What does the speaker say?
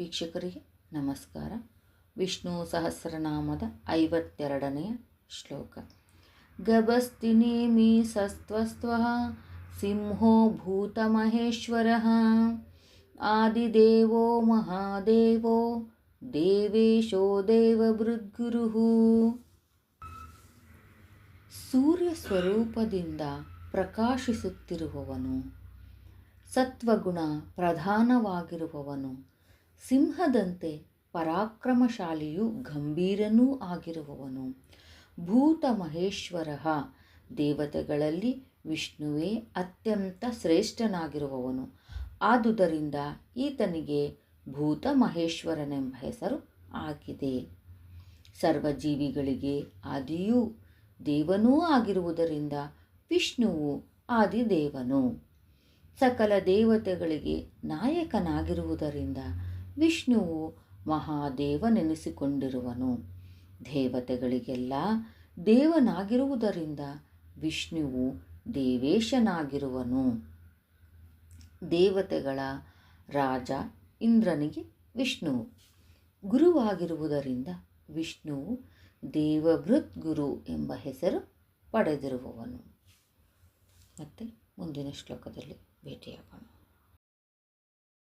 ವೀಕ್ಷಕರಿಗೆ ನಮಸ್ಕಾರ. ವಿಷ್ಣು ಸಹಸ್ರನಾಮದ ಐವತ್ತೆರಡನೆಯ ಶ್ಲೋಕ. ಗಭಸ್ತಿನೇಮಿ ಸಸ್ತ್ವಸ್ತ್ವಃ ಸಿಂಹೋ ಭೂತಮಹೇಶ್ವರ. ಆದಿದೇವೋ ಮಹಾದೇವೋ ದೇವೇಶೋ ದೇವಭೃದ್ಗುರು. ಸೂರ್ಯ ಸ್ವರೂಪದಿಂದ ಪ್ರಕಾಶಿಸುತ್ತಿರುವವನು ಸತ್ವಗುಣ ಪ್ರಧಾನವಾಗಿರುವವನು ಸಿಂಹದಂತೆ ಪರಾಕ್ರಮಶಾಲಿಯು ಗಂಭೀರನೂ ಆಗಿರುವವನು. ಭೂತ ಮಹೇಶ್ವರ ದೇವತೆಗಳಲ್ಲಿ ವಿಷ್ಣುವೇ ಅತ್ಯಂತ ಶ್ರೇಷ್ಠನಾಗಿರುವವನು. ಆದುದರಿಂದ ಈತನಿಗೆ ಭೂತ ಮಹೇಶ್ವರನೆಂಬ ಹೆಸರು ಆಗಿದೆ. ಸರ್ವಜೀವಿಗಳಿಗೆ ಆದಿಯೂ ದೇವನೂ ಆಗಿರುವುದರಿಂದ ವಿಷ್ಣುವು ಆದಿದೇವನು. ಸಕಲ ದೇವತೆಗಳಿಗೆ ನಾಯಕನಾಗಿರುವುದರಿಂದ ವಿಷ್ಣುವು ಮಹಾದೇವನೆನಿಸಿಕೊಂಡಿರುವನು. ದೇವತೆಗಳಿಗೆಲ್ಲ ದೇವನಾಗಿರುವುದರಿಂದ ವಿಷ್ಣುವು ದೇವೇಶನಾಗಿರುವನು. ದೇವತೆಗಳ ರಾಜ ಇಂದ್ರನಿಗೆ ವಿಷ್ಣುವು ಗುರುವಾಗಿರುವುದರಿಂದ ವಿಷ್ಣುವು ದೇವಭೃತ್ ಗುರು ಎಂಬ ಹೆಸರು ಪಡೆದಿರುವವನು. ಮತ್ತು ಮುಂದಿನ ಶ್ಲೋಕದಲ್ಲಿ ಭೇಟಿಯಾಗೋಣ.